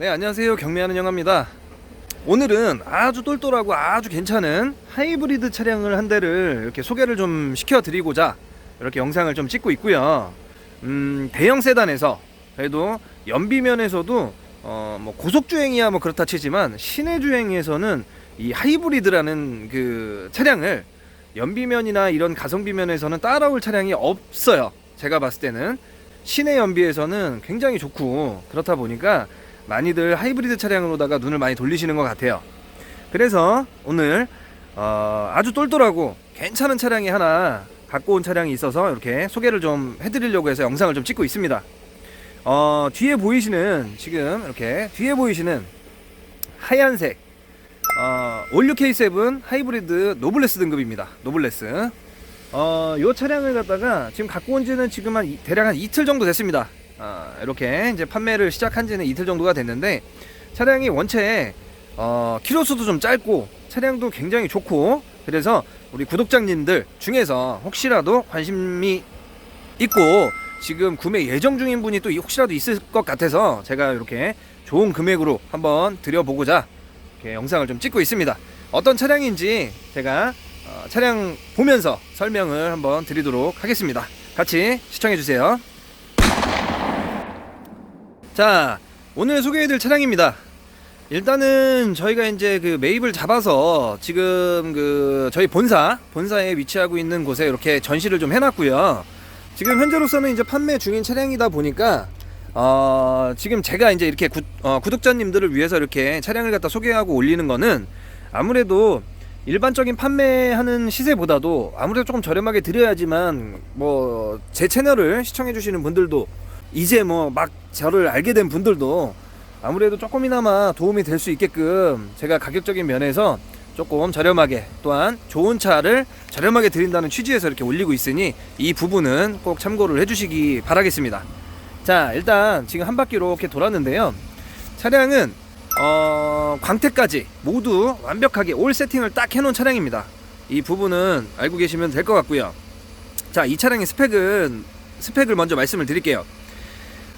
네 안녕하세요. 경미하는 영화입니다. 오늘은 아주 똘똘하고 아주 괜찮은 하이브리드 차량을 한 대를 이렇게 소개를 좀 시켜드리고자 이렇게 영상을 좀 찍고 있고요. 음, 대형 세단에서 그래도 연비면에서도 어, 뭐 고속주행이야 뭐 그렇다 치지만 시내주행에서는 이 하이브리드라는 그 차량을 연비면이나 이런 가성비면에서는 따라올 차량이 없어요. 제가 봤을 때는 시내 연비에서는 굉장히 좋고 그렇다 보니까 많이들 하이브리드 차량으로다가 눈을 많이 돌리시는 것 같아요. 그래서 오늘 어, 아주 똘똘하고 괜찮은 차량이 하나 갖고 온 차량이 있어서 이렇게 소개를 좀 해드리려고 해서 영상을 좀 찍고 있습니다. 어, 뒤에 보이시는 지금 이렇게 뒤에 보이시는 하얀색 어, 올류 K7 하이브리드 노블레스 등급입니다. 노블레스. 어, 요 차량을 갖다가 지금 갖고 온 지는 지금 한 이- 대략 한 이틀 정도 됐습니다. 아, 이렇게 이제 판매를 시작한 지는 이틀 정도가 됐는데 차량이 원체 어, 키로수도 좀 짧고 차량도 굉장히 좋고 그래서 우리 구독자님들 중에서 혹시라도 관심이 있고 지금 구매 예정 중인 분이 또 혹시라도 있을 것 같아서 제가 이렇게 좋은 금액으로 한번 드려보고자 이렇게 영상을 좀 찍고 있습니다. 어떤 차량인지 제가 어, 차량 보면서 설명을 한번 드리도록 하겠습니다. 같이 시청해 주세요. 자, 오늘 소개해드릴 차량입니다. 일단은 저희가 이제 그 매입을 잡아서 지금 그 저희 본사 본사에 위치하고 있는 곳에 이렇게 전시를 좀 해놨고요. 지금 현재로서는 이제 판매 중인 차량이다 보니까 어 지금 제가 이제 이렇게 구, 어, 구독자님들을 위해서 이렇게 차량을 갖다 소개하고 올리는 거는 아무래도 일반적인 판매하는 시세보다도 아무래도 조금 저렴하게 드려야지만 뭐 제 채널을 시청해 주시는 분들도 이제 뭐 막 저를 알게 된 분들도 아무래도 조금이나마 도움이 될 수 있게끔 제가 가격적인 면에서 조금 저렴하게 또한 좋은 차를 저렴하게 드린다는 취지에서 이렇게 올리고 있으니 이 부분은 꼭 참고를 해주시기 바라겠습니다. 자 일단 지금 한 바퀴로 이렇게 돌았는데요. 차량은 어, 광택까지 모두 완벽하게 올 세팅을 딱 해놓은 차량입니다. 이 부분은 알고 계시면 될 것 같고요. 자, 이 차량의 스펙은 스펙을 먼저 말씀을 드릴게요.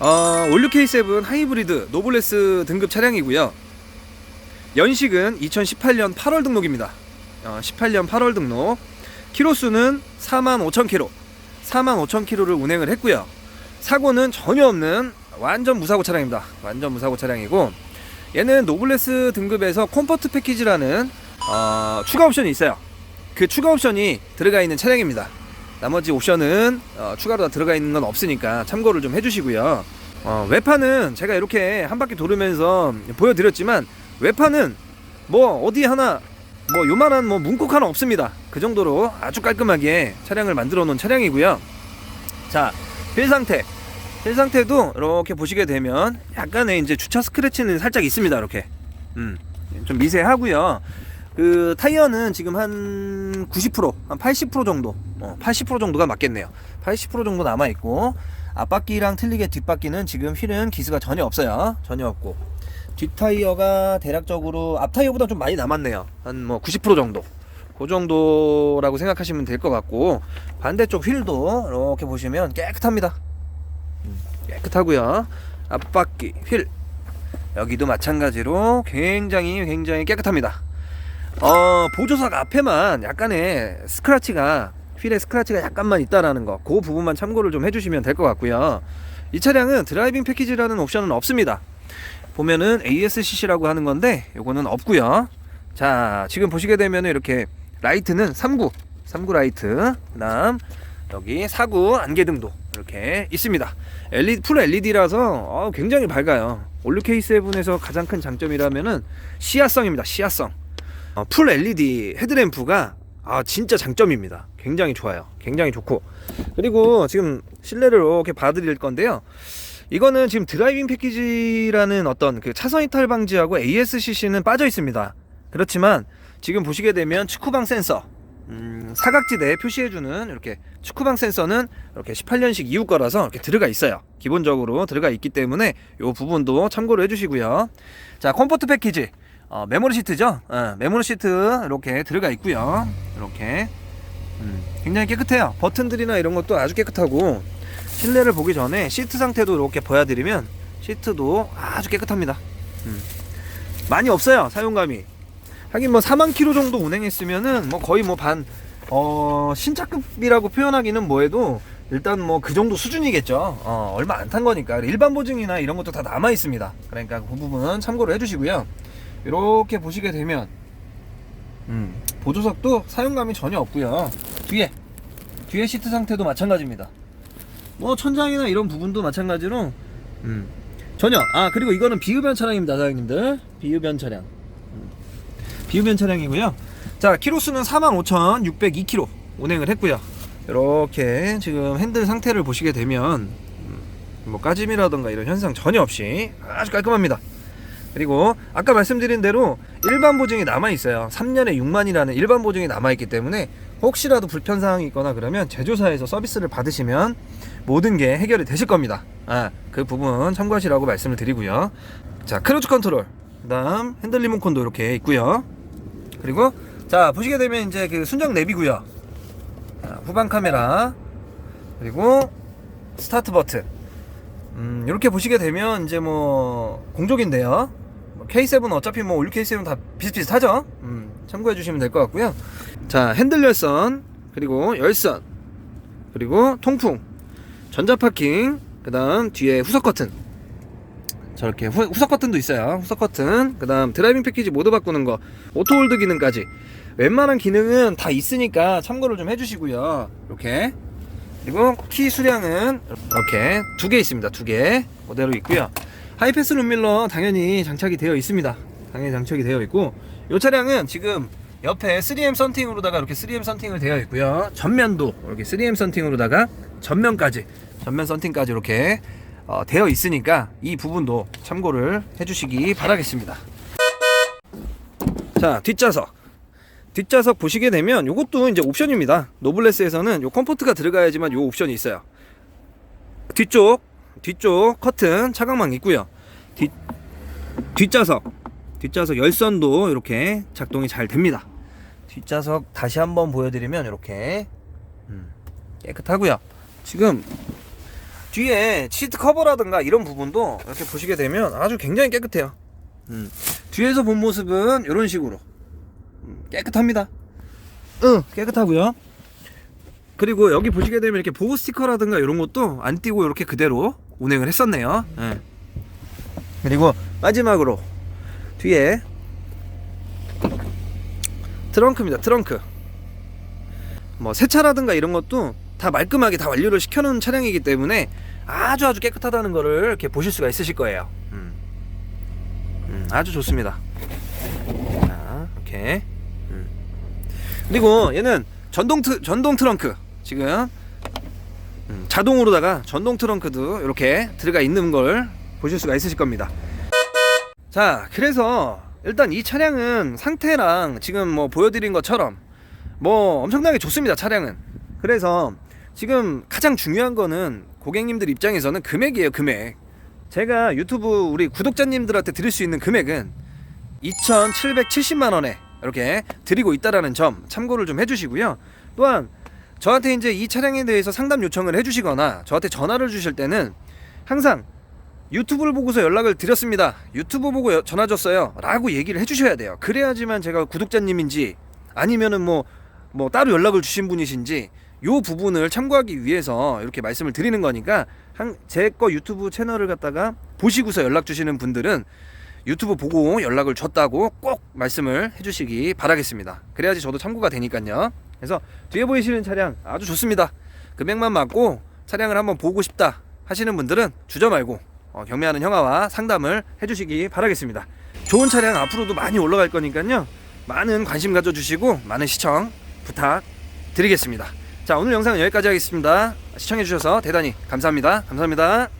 어, 올류 K7 하이브리드 노블레스 등급 차량이고요. 연식은 2018년 8월 등록입니다. 어, 18년 8월 등록. 키로수는 45,000km. 45,000km를 운행을 했고요. 사고는 전혀 없는 완전 무사고 차량입니다. 완전 무사고 차량이고 얘는 노블레스 등급에서 컴포트 패키지라는 어, 추가 옵션이 있어요. 그 추가 옵션이 들어가 있는 차량입니다. 나머지 옵션은 어, 추가로 다 들어가 있는 건 없으니까 참고를 좀 해주시고요. 어, 외판은 제가 이렇게 한 바퀴 돌으면서 보여드렸지만 외판은 뭐 어디 하나 뭐 요만한 뭐 문콕 하나 없습니다. 그 정도로 아주 깔끔하게 차량을 만들어 놓은 차량이고요. 자, 휠 상태. 휠 상태도 이렇게 보시게 되면 약간의 이제 주차 스크래치는 살짝 있습니다. 이렇게. 음. 좀 미세하고요. 그 타이어는 지금 한 90%, 한 80% 정도, 어, 80% 정도가 맞겠네요. 80% 정도 남아 있고 앞바퀴랑 틀리게 뒷바퀴는 지금 휠은 기스가 전혀 없어요. 전혀 없고 뒷 타이어가 대략적으로 앞 타이어보다 좀 많이 남았네요. 한 뭐 90% 정도. 그 정도라고 생각하시면 될 것 같고 반대쪽 휠도 이렇게 보시면 깨끗합니다. 음, 깨끗하고요. 앞바퀴 휠 여기도 마찬가지로 굉장히 굉장히 깨끗합니다. 어, 보조석 앞에만 약간의 스크래치가 휠에 스크래치가 약간만 있다라는 거, 그 부분만 참고를 좀 해주시면 될 것 같고요. 이 차량은 드라이빙 패키지라는 옵션은 없습니다. 보면은 ASCC라고 하는 건데 요거는 없고요. 자, 지금 보시게 되면 이렇게 라이트는 3구, 3구 라이트, 그다음 여기 4구 안개등도 이렇게 있습니다. LED, 풀 LED라서 굉장히 밝아요. 올류 K7에서 가장 큰 장점이라면은 시야성입니다. 시야성. 어, 풀 LED 헤드램프가 아 진짜 장점입니다. 굉장히 좋아요. 굉장히 좋고 그리고 지금 실내를 이렇게 봐드릴 건데요. 이거는 지금 드라이빙 패키지라는 어떤 그 차선 이탈 방지하고 ASCC는 빠져 있습니다. 그렇지만 지금 보시게 되면 축구방 센서 음, 사각지대에 표시해주는 이렇게 축구방 센서는 이렇게 18년식 이후 거라서 이렇게 들어가 있어요. 기본적으로 들어가 있기 때문에 이 부분도 참고를 해주시고요. 자, 컴포트 패키지 어, 메모리 시트죠. 어, 메모리 시트 이렇게 들어가 있고요. 이렇게 음, 굉장히 깨끗해요. 버튼들이나 이런 것도 아주 깨끗하고 실내를 보기 전에 시트 상태도 이렇게 보여드리면 시트도 아주 깨끗합니다. 음. 많이 없어요 사용감이. 하긴 뭐 4만 킬로 정도 운행했으면은 뭐 거의 뭐반 어, 신차급이라고 표현하기는 뭐해도 일단 뭐 그 정도 수준이겠죠. 어, 얼마 안 탄 거니까 일반 보증이나 이런 것도 다 남아 있습니다. 그러니까 그 부분 참고를 해주시고요. 이렇게 보시게 되면 음, 보조석도 사용감이 전혀 없고요. 뒤에 뒤에 시트 상태도 마찬가지입니다. 뭐 천장이나 이런 부분도 마찬가지로 음, 전혀 아 그리고 이거는 비흡연 차량입니다, 사장님들 비흡연 차량. 음, 비흡연 차량이고요. 자 키로수는 45,602km 운행을 했고요. 이렇게 지금 핸들 상태를 보시게 되면 음, 뭐 까짐이라던가 이런 현상 전혀 없이 아주 깔끔합니다. 그리고 아까 말씀드린 대로 일반 보증이 남아 있어요. 3년에 6만이라는 일반 보증이 남아 있기 때문에 혹시라도 불편 사항이 있거나 그러면 제조사에서 서비스를 받으시면 모든 게 해결이 되실 겁니다. 아, 그 부분 참고하시라고 말씀을 드리고요. 자, 크루즈 컨트롤. 그다음 핸들 리모컨도 이렇게 있고요. 그리고 자, 보시게 되면 이제 그 순정 내비고요. 자, 후방 카메라. 그리고 스타트 버튼. 음, 이렇게 보시게 되면 이제 뭐 공족인데요. 뭐 K7 어차피 뭐 올류 K7 다 비슷비슷하죠. 음, 참고해 주시면 될 것 같고요. 자, 핸들 열선, 그리고 열선, 그리고 통풍, 전자 파킹, 그다음 뒤에 후석 커튼. 저렇게 후, 후석 커튼도 있어요. 후석 커튼, 그다음 드라이빙 패키지 모드 바꾸는 거, 오토 홀드 기능까지. 웬만한 기능은 다 있으니까 참고를 좀 해 주시고요. 이렇게 그리고 키 수량은 이렇게 두 개 있습니다. 두 개 그대로 있고요. 하이패스 룸밀러 당연히 장착이 되어 있습니다. 당연히 장착이 되어 있고 이 차량은 지금 옆에 3M 썬팅으로다가 이렇게 3M 썬팅을 되어 있고요. 전면도 이렇게 3M 썬팅으로다가 전면까지 전면 썬팅까지 이렇게 어, 되어 있으니까 이 부분도 참고를 해주시기 바라겠습니다. 자 뒷좌석 뒷좌석 보시게 되면 이것도 이제 옵션입니다. 노블레스에서는 요 컴포트가 들어가야지만 요 옵션이 있어요. 뒤쪽 뒤쪽 커튼 차광망 있고요. 뒷 뒷좌석 뒷좌석 열선도 이렇게 작동이 잘 됩니다. 뒷좌석 다시 한번 보여드리면 이렇게 음, 깨끗하고요. 지금 뒤에 시트 커버라든가 이런 부분도 이렇게 보시게 되면 아주 굉장히 깨끗해요. 음, 뒤에서 본 모습은 이런 식으로 음, 깨끗합니다. 응, 깨끗하고요. 그리고 여기 보시게 되면 이렇게 보호 스티커라든가 이런 것도 안 띄고 이렇게 그대로 운행을 했었네요. 예. 그리고 마지막으로 뒤에 트렁크입니다. 트렁크. 뭐 세차라든가 이런 것도 다 말끔하게 다 완료를 시켜놓은 차량이기 때문에 아주 아주 깨끗하다는 거를 이렇게 보실 수가 있으실 거예요. 음. 음, 아주 좋습니다. 자, 이렇게. 음. 그리고 얘는 전동 트, 전동 트렁크 지금 음, 자동으로다가 전동 트렁크도 이렇게 들어가 있는 걸 보실 수가 있으실 겁니다. 자, 그래서 일단 이 차량은 상태랑 지금 뭐 보여드린 것처럼 뭐 엄청나게 좋습니다. 차량은. 그래서 지금 가장 중요한 거는 고객님들 입장에서는 금액이에요. 금액. 제가 유튜브 우리 구독자님들한테 드릴 수 있는 금액은 2,770만 원에 이렇게 드리고 있다라는 점 참고를 좀 해주시고요. 또한 저한테 이제 이 차량에 대해서 상담 요청을 해주시거나 저한테 전화를 주실 때는 항상 유튜브를 보고서 연락을 드렸습니다. 유튜브 보고 여- 전화 줬어요. 라고 얘기를 해주셔야 돼요. 그래야지만 제가 구독자님인지 아니면은 뭐, 뭐 따로 연락을 주신 분이신지 요 부분을 참고하기 위해서 이렇게 말씀을 드리는 거니까 제 거 유튜브 채널을 갖다가 보시고서 연락 주시는 분들은 유튜브 보고 연락을 줬다고 꼭 말씀을 해주시기 바라겠습니다. 그래야지 저도 참고가 되니까요. 그래서 뒤에 보이시는 차량 아주 좋습니다. 금액만 맞고 차량을 한번 보고 싶다 하시는 분들은 주저 말고 어, 경매하는 형아와 상담을 해주시기 바라겠습니다. 좋은 차량 앞으로도 많이 올라갈 거니까요. 많은 관심 가져주시고 많은 시청 부탁드리겠습니다. 자 오늘 영상은 여기까지 하겠습니다. 시청해주셔서 대단히 감사합니다. 감사합니다.